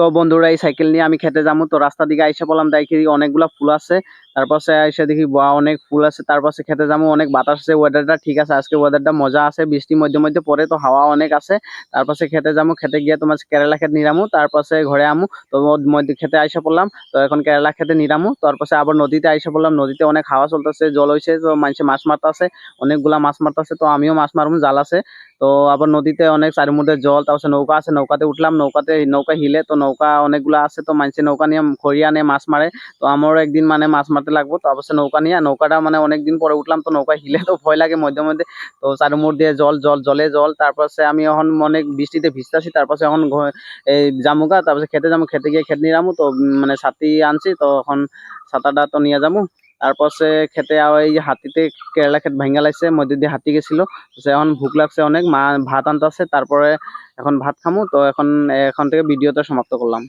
তো বন্ধুরা, এই সাইকেল নিয়ে আমি খেতে যাব। তো রাস্তা দিকে আইসা বললাম, দেখি অনেকগুলা ফুল আছে। তারপাশে এসে দেখি বা অনেক ফুল আছে। তারপাশে খেতে যাব, অনেক বাতাস আছে ওয়েদারটা ঠিক আছে, আজকে ওয়েদারটা মজা আছে বৃষ্টি মধ্যে মধ্যে পড়ে, তো হাওয়া অনেক আছে। তারপাশে খেতে যাব, খেতে গিয়ে তোমার কেরালা খেতে নিরামু তারপাশে ঘরে আমু, তো মধ্যে খেতে আইসা পড়লাম, তো এখন কেরালা খেতে নিরামু তারপাশে আবার নদীতে আইসা পড়লাম, নদীতে অনেক হাওয়া চলতেছে, জল হয়েছে তো মানুষে মাছ মারতেছে, অনেকগুলা মাছ মারতেছে, তো আমিও মাছ মারবো, জাল আছে, তো আবার নদীতে অনেক চারির মধ্যে জল, তারপর নৌকা আছে, নৌকাতে উঠলাম, নৌকাতে নৌকা হিলে, তো নৌকা অনেকগুলো আছে, তো মানুষে নৌকা নিয়ে খড়িয়া নিয়ে মাছ মারে, তো আমারও একদিন মানে মাছ মারতে লাগবো। তো অবশ্যই নৌকা নিয়ে নৌকাটা মানে অনেকদিন পরে উঠলাম তো নৌকা হিলে তো ভয় লাগে মধ্যে মধ্যে। তো চারি মোড় দিয়ে জল জল, জলে জল, তারপরে আমি এখন অনেক বৃষ্টিতে ভিজতেছি তারপরে এখন এই জামুগা তারপরে খেতে যাব খেতে গিয়ে খেতে নিয়ে যাব তো মানে ছাতি আনছি, তো এখন ছাতাটা তো নিয়ে যাব তারপরে খেতে আবার এই হাতিতে কেরালা খেত ভাঙ্গা লাগছে, মধ্যে দিয়ে হাতি গেছিল। সে এখন ভুক লাগছে অনেক, মা ভাত আনতেছে তারপরে এখন ভাত খামু, তো এখন এখন থেকে ভিডিওটা সমাপ্ত করলাম।